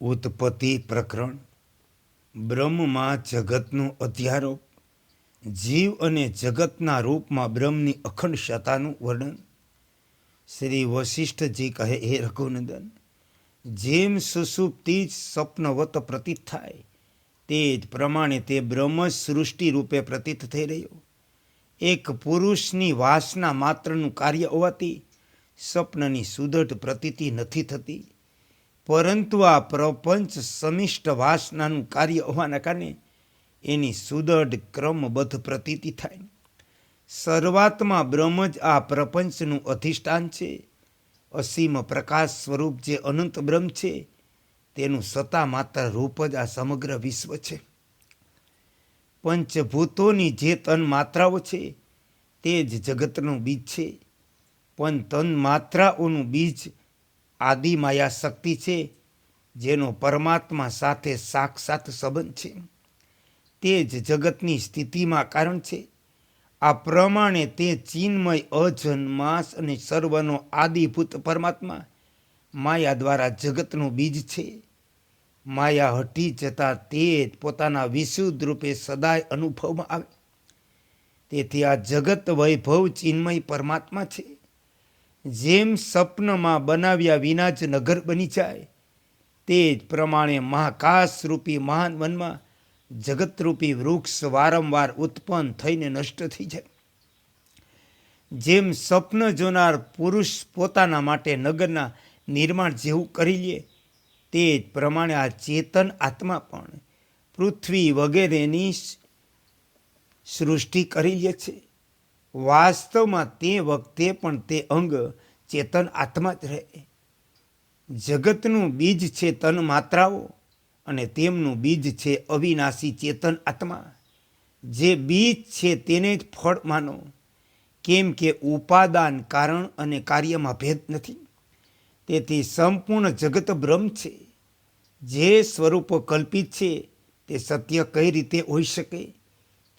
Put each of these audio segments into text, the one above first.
ઉત્પત્તિ પ્રકરણ, બ્રહ્મમાં જગતનું અધ્યારોપ જીવ અને જગતના રૂપમાં બ્રહ્મની અખંડ સત્તાનું વર્ણન. શ્રી વશિષ્ઠજી કહે, હે રઘુનંદન, જેમ સુસુપ્તિ જ સ્વપ્નવત પ્રતીત થાય, તે જ પ્રમાણે તે બ્રહ્મ જ સૃષ્ટિ રૂપે પ્રતીત થઈ રહ્યો. એક પુરુષની વાસના માત્રનું કાર્ય હોવાથી સ્વપ્નની સુદૃઢ પ્રતીતિ નથી થતી. પરંતુ આ પ્રપંચ સમિષ્ટ વાસનાનું કાર્ય હોવાના કારણે એની સુદૃઢ ક્રમબદ્ધ પ્રતીતિ થાય. શરૂઆતમાં બ્રહ્મ જ આ પ્રપંચનું અધિષ્ઠાન છે. અસીમ પ્રકાશ સ્વરૂપ જે અનંત બ્રહ્મ છે, તેનું સત્તા માત્ર રૂપ જ આ સમગ્ર વિશ્વ છે. પંચભૂતોની જે તન માત્રાઓ છે, તે જ જગતનું બીજ છે. પણ તન માત્રાઓનું બીજ આદિ માયા શક્તિ છે, જેનો પરમાત્મા સાથે સાક્ષાત સંબંધ છે. તે જ જગતની સ્થિતિમાં કારણ છે. આ પ્રમાણે તે ચિન્મય અજન્માસ અને સર્વનો આદિભૂત પરમાત્મા માયા દ્વારા જગતનું બીજ છે. માયા હટી જતાં તે પોતાના વિશુદ્ધ રૂપે સદાય અનુભવમાં આવે. તેથી આ જગત વૈભવ ચિન્મય પરમાત્મા છે. જેમ સ્વપ્નમાં બનાવ્યા વિના જ નગર બની જાય, તે જ પ્રમાણે મહાકાશરૂપી મહાન વનમાં જગતરૂપી વૃક્ષ વારંવાર ઉત્પન્ન થઈને નષ્ટ થઈ જાય. જેમ સ્વપ્ન જોનાર પુરુષ પોતાના માટે નગરના નિર્માણ જેવું કરી લે, તે જ પ્રમાણે આ ચેતન આત્મા પણ પૃથ્વી વગેરેની સૃષ્ટિ કરી લે છે. વાસ્તવમાં તે વખતે પણ તે અંગ ચેતન આત્મા જ રહે. જગતનું બીજ છે તન માત્રાઓ અને તેમનું બીજ છે અવિનાશી ચેતન આત્મા. જે બીજ છે તેને જ ફળ માનો. કેમ કે ઉપાદાન કારણ અને કાર્યમાં ભેદ નથી. તેથી સંપૂર્ણ જગત બ્રહ્મ છે. જે સ્વરૂપ કલ્પિત છે તે સત્ય કઈ રીતે હોઈ શકે?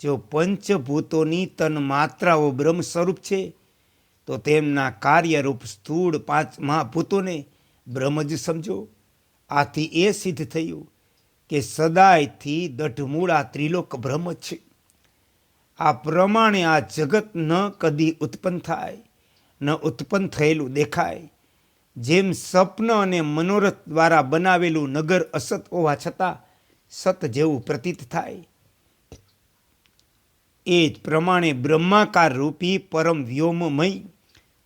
જો પંચભૂતોની તન માત્રાઓ બ્રહ્મ સ્વરૂપ છે, તો તેમના કાર્યરૂપ સ્થૂળ પાંચ મહાભૂતોને બ્રહ્મ જ સમજો. આથી એ સિદ્ધ થયું કે સદાયથી દઢમૂળ આ ત્રિલોક બ્રહ્મ છે. આ પ્રમાણે આ જગત ન કદી ઉત્પન્ન થાય, ન ઉત્પન્ન થયેલું દેખાય. જેમ સ્વપ્ન અને મનોરથ દ્વારા બનાવેલું નગર અસત હોવા છતાં સત જેવું પ્રતીત થાય. એ જ પ્રમાણે બ્રહ્માકાર રૂપી પરમ વ્યોમમય,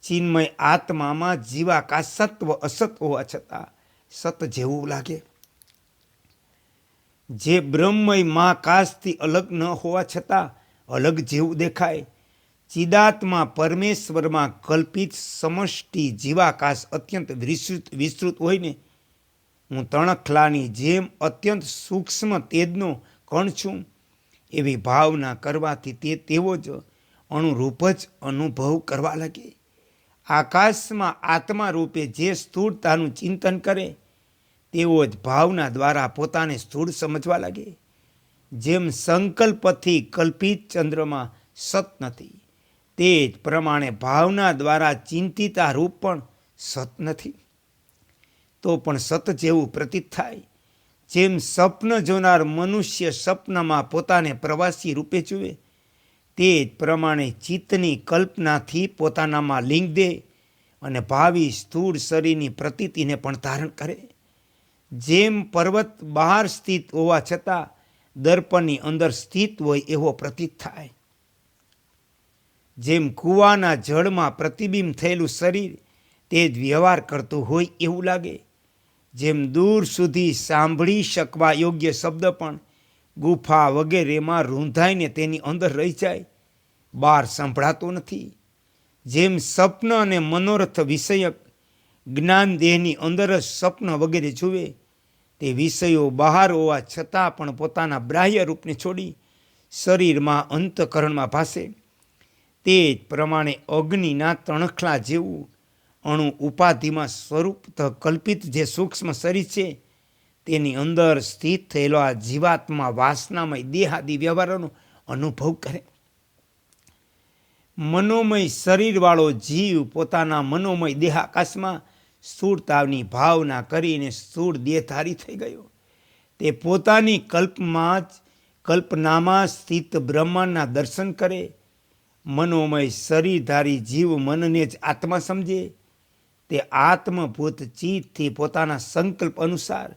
ચિન્મય આત્મામાં જીવાકાશ સત્વ અસત હોવા છતાં સત જેવું લાગે. જે બ્રહ્મય મહાકાશથી અલગ ન હોવા છતાં અલગ જેવું દેખાય. ચિદાત્મા પરમેશ્વરમાં કલ્પિત સમષ્ટિ જીવાકાશ અત્યંત વિસ્તૃત વિસ્તૃત હોય ને હું તણખલાની જેમ અત્યંત સૂક્ષ્મ તેજનો કણ છું. એવી ભાવના કરવાથી તે તેવો જ અણુરૂપ જ અનુભવ કરવા લાગે. આકાશમાં આત્મા રૂપે જે સ્થૂળતાનું ચિંતન કરે તેવો જ ભાવના દ્વારા પોતાને સ્થૂળ સમજવા લાગે. જેમ સંકલ્પથી કલ્પિત ચંદ્રમાં સત નથી, તે જ પ્રમાણે ભાવના દ્વારા ચિંતિતા રૂપ પણ સત નથી. તો પણ સત જેવું પ્રતીત થાય. જેમ સ્વપ્ન જોનાર મનુષ્ય સ્વપ્નમાં પોતાને પ્રવાસી રૂપે જુએ, તે જ પ્રમાણે ચિત્તની કલ્પનાથી પોતાનામાં લિંગ દે અને ભાવિ સ્થૂળ શરીરની પ્રતીતિને પણ ધારણ કરે. જેમ પર્વત બહાર સ્થિત હોવા છતાં દર્પણની અંદર સ્થિત હોય એવો પ્રતીત થાય. જેમ કૂવાના જળમાં પ્રતિબિંબ થયેલું શરીર, તે જ વ્યવહાર કરતું હોય એવું લાગે. જેમ દૂર સુધી સાંભળી શકવા યોગ્ય શબ્દ પણ ગુફા વગેરેમાં રૂંધાઈને તેની અંદર રહી જાય, બહાર સંભળાતો નથી. જેમ સ્વપ્ન અને મનોરથ વિષયક જ્ઞાન દેહની અંદર જ સ્વપ્ન વગેરે જુએ, તે વિષયો બહાર હોવા છતાં પણ પોતાના બાહ્ય રૂપને છોડી શરીરમાં અંતકરણમાં ભાસે. તે જ પ્રમાણે અગ્નિના તણખલા જેવું અણુ ઉપાધિમાં સ્વરૂપ કલ્પિત જે સૂક્ષ્મ શરીર છે, તેની અંદર સ્થિત થયેલો આ જીવાત્મા વાસનામય દેહાદી વ્યવહારોનો અનુભવ કરે. મનોમય શરીરવાળો જીવ પોતાના મનોમય દેહાકાશમાં સ્થૂળતાવની ભાવના કરીને સ્થૂળ દેહધારી થઈ ગયો. તે પોતાની કલ્પમાં જ, કલ્પનામાં સ્થિત બ્રહ્માંડના દર્શન કરે. મનોમય શરીરધારી જીવ મનને જ આત્મા સમજે. તે આત્મભૂત ચિત્તથી પોતાના સંકલ્પ અનુસાર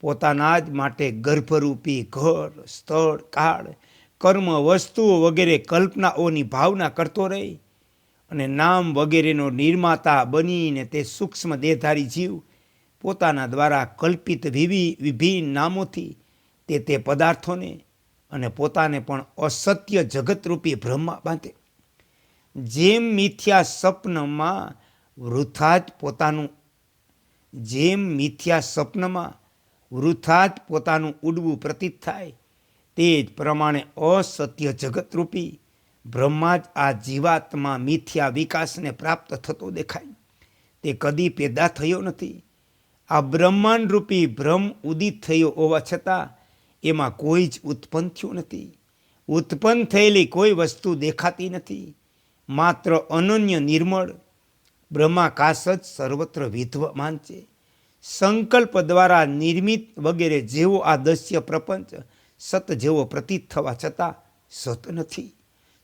પોતાના જ માટે ગર્ભરૂપી ઘર, સ્થળ, કાળ, કર્મ, વસ્તુઓ વગેરે કલ્પનાઓની ભાવના કરતો રહે અને નામ વગેરેનો નિર્માતા બનીને તે સૂક્ષ્મ દેહધારી જીવ પોતાના દ્વારા કલ્પિત વિવિ, વિભિન્ન નામોથી તે તે પદાર્થોને અને પોતાને પણ અસત્ય જગતરૂપી ભ્રમમાં બાંધે. જેમ મિથ્યા સ્વપ્નમાં વૃથા જ પોતાનું, જેમ મિથ્યા સ્વપ્નમાં વૃથા જ પોતાનું ઉડવું પ્રતીત થાય, તે જ પ્રમાણે અસત્ય જગતરૂપી બ્રહ્મા જ આ જીવાત્મા મિથ્યા વિકાસને પ્રાપ્ત થતો દેખાય. તે કદી પેદા થયો નથી. આ બ્રહ્માંડરૂપી ભ્રમ ઉદિત થયો હોવા છતાં એમાં કોઈ જ ઉત્પન્ન થયું નથી. ઉત્પન્ન થયેલી કોઈ વસ્તુ દેખાતી નથી. માત્ર અનન્ય નિર્મળ બ્રહ્માકાશ જ સર્વત્ર વિદ્યમાન છે. સંકલ્પ દ્વારા નિર્મિત વગેરે જેવો આ દસ્ય પ્રપંચ સત જેવો પ્રતીત થવા છતાં સત નથી.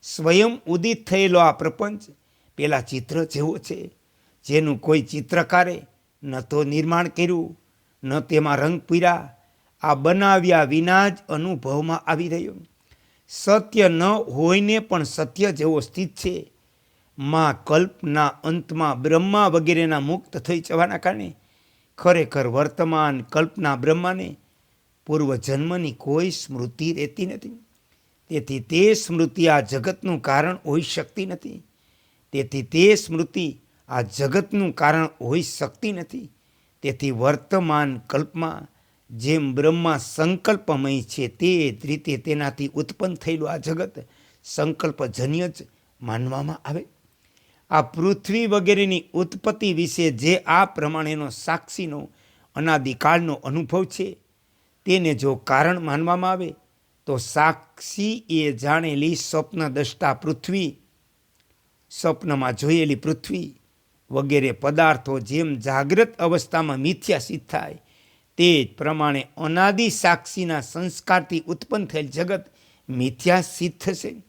સ્વયં ઉદિત થયેલો આ પ્રપંચ પેલા ચિત્ર જેવો છે. જેનું કોઈ ચિત્રકારે ન તો નિર્માણ કર્યું, ન તેમાં રંગ પૂર્યા, આ બનાવ્યા વિના જ અનુભવમાં આવી રહ્યો. સત્ય ન હોઈને પણ સત્ય જેવો સ્થિત છે. માં કલ્પના, અંતમાં બ્રહ્મા વગેરેના મુક્ત થઈ જવાના કારણે ખરેખર વર્તમાન કલ્પના બ્રહ્માને પૂર્વજન્મની કોઈ સ્મૃતિ રહેતી નથી. તેથી તે સ્મૃતિ આ જગતનું કારણ હોઈ શકતી નથી. તેથી તે સ્મૃતિ આ જગતનું કારણ હોઈ શકતી નથી. તેથી વર્તમાન કલ્પમાં જેમ બ્રહ્મા સંકલ્પમય છે તે જ રીતે તેનાથી ઉત્પન્ન થયેલું આ જગત સંકલ્પજન્ય જ માનવામાં આવે. આ પૃથ્વી વગેરેની ઉત્પત્તિ વિશે જે આ પ્રમાણેનો સાક્ષીનો અનાદિકાળનો અનુભવ છે, તેને જો કારણ માનવામાં આવે, તો સાક્ષી એ જાણેલી સ્વપ્ન દષ્ટા પૃથ્વી, સ્વપ્નમાં જોયેલી પૃથ્વી વગેરે પદાર્થો જેમ જાગ્રત અવસ્થામાં મિથ્યા સિદ્ધ થાય, તે જ પ્રમાણે અનાદિ સાક્ષીના સંસ્કારથી ઉત્પન્ન થયેલ જગત મિથ્યા સિદ્ધ થશે.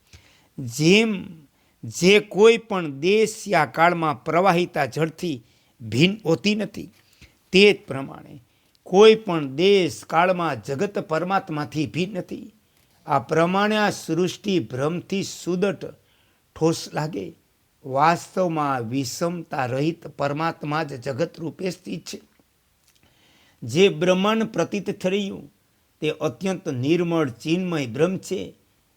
જેમ જે કોઈ પણ દેશ યા કાળમાં પ્રવાહિતા જળથી ભિન્ન હોતી નથી. તે જ પ્રમાણે કોઈ પણ દેશ કાળમાં જગત પરમાત્માથી ભિન્ન નથી. આ પ્રમાણે આ સૃષ્ટિ ભ્રમથી સુદટ ઠોસ લાગે. વાસ્તવમાં વિષમતા રહિત પરમાત્મા જ જગત રૂપે સ્થિત છે. જે બ્રહ્માંડ પ્રતીત થઈ રહ્યું તે અત્યંત નિર્મળ ચિન્મય બ્રહ્મ છે.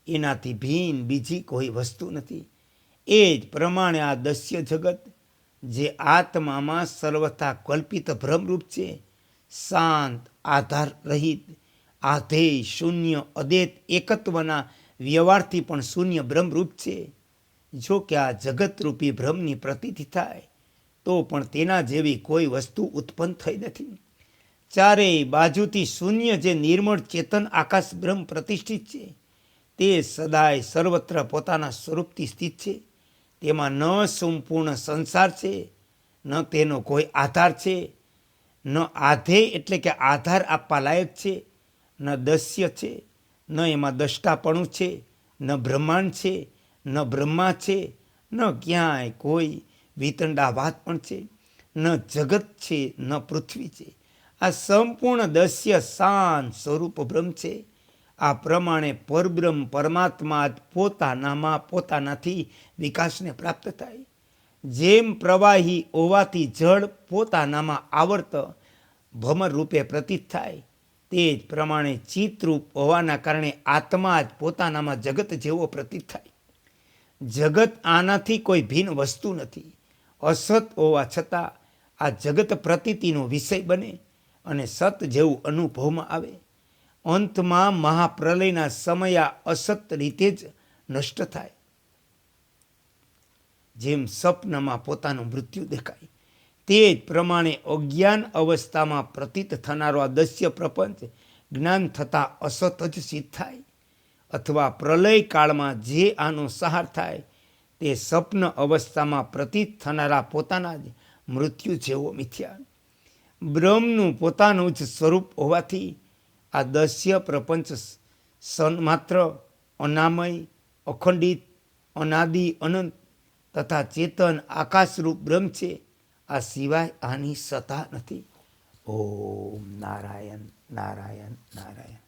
એનાથી ભિન્ન બીજી કોઈ વસ્તુ નથી. એ જ પ્રમાણે આ દસ્ય જગત, જે આત્મામાં સર્વથા કલ્પિત ભ્રમરૂપ છે, શાંત આધાર રહિત આધેય શૂન્ય, અદેત, એકત્વના વ્યવહારથી પણ શૂન્ય ભ્રમરૂપ છે. જો કે આ જગતરૂપી ભ્રમની પ્રતીતિ થાય, તો પણ તેના જેવી કોઈ વસ્તુ ઉત્પન્ન થઈ નથી. ચારેય બાજુથી શૂન્ય જે નિર્મળ ચેતન આકાશ બ્રહ્મ પ્રતિષ્ઠિત છે, તે સદાય સર્વત્ર પોતાના સ્વરૂપથી સ્થિત છે. તેમાં ન સંપૂર્ણ સંસાર છે, ન તેનો કોઈ આધાર છે, ન આધેય એટલે કે આધાર આપવા લાયક છે, ન દસ્ય છે, ન એમાં દષ્ટાપણું છે, ન બ્રહ્માંડ છે, ન બ્રહ્મા છે, ન ક્યાંય કોઈ વિતંડાવાદ પણ છે, ન જગત છે, ન પૃથ્વી છે. આ સંપૂર્ણ દસ્ય શાંત સ્વરૂપ બ્રહ્મ છે. આ પ્રમાણે પરબ્રહ્મ પરમાત્મા જ પોતાનામાં પોતાનાથી વિકાસને પ્રાપ્ત થાય. જેમ પ્રવાહી હોવાથી જળ પોતાનામાં આવર્ત ભમર રૂપે પ્રતીત થાય, તે જ પ્રમાણે ચિત્તરૂપ હોવાના કારણે આત્મા જ પોતાનામાં જગત જેવો પ્રતીત થાય. જગત આનાથી કોઈ ભિન્ન વસ્તુ નથી. અસત હોવા છતાં આ જગત પ્રતીતિનો વિષય બને અને સત જેવું અનુભવમાં આવે. અંતમાં મહાપ્રલયના સમયા અસત રીતે જ નષ્ટ થાય. જેમ સ્વપ્નમાં પોતાનું મૃત્યુ દેખાય, તે જ પ્રમાણે અજ્ઞાન અવસ્થામાં પ્રતીત થનારો આ દસ્ય પ્રપંચ જ્ઞાન થતાં અસત જ સિદ્ધ થાય. અથવા પ્રલય કાળમાં જે આનો સહાર થાય, તે સ્વપ્ન અવસ્થામાં પ્રતીત થનારા પોતાના જ મૃત્યુ જેવો મિથ્યા. બ્રહ્મનું પોતાનું જ સ્વરૂપ હોવાથી આ દસ્ય પ્રપંચ માત્ર, અનામય, અખંડિત, અનાદિ, અનંત તથા ચેતન આકાશરૂપ બ્રહ્મ છે, આ સિવાય આની સત્તા નથી. ઓમ નારાયણ નારાયણ નારાયણ.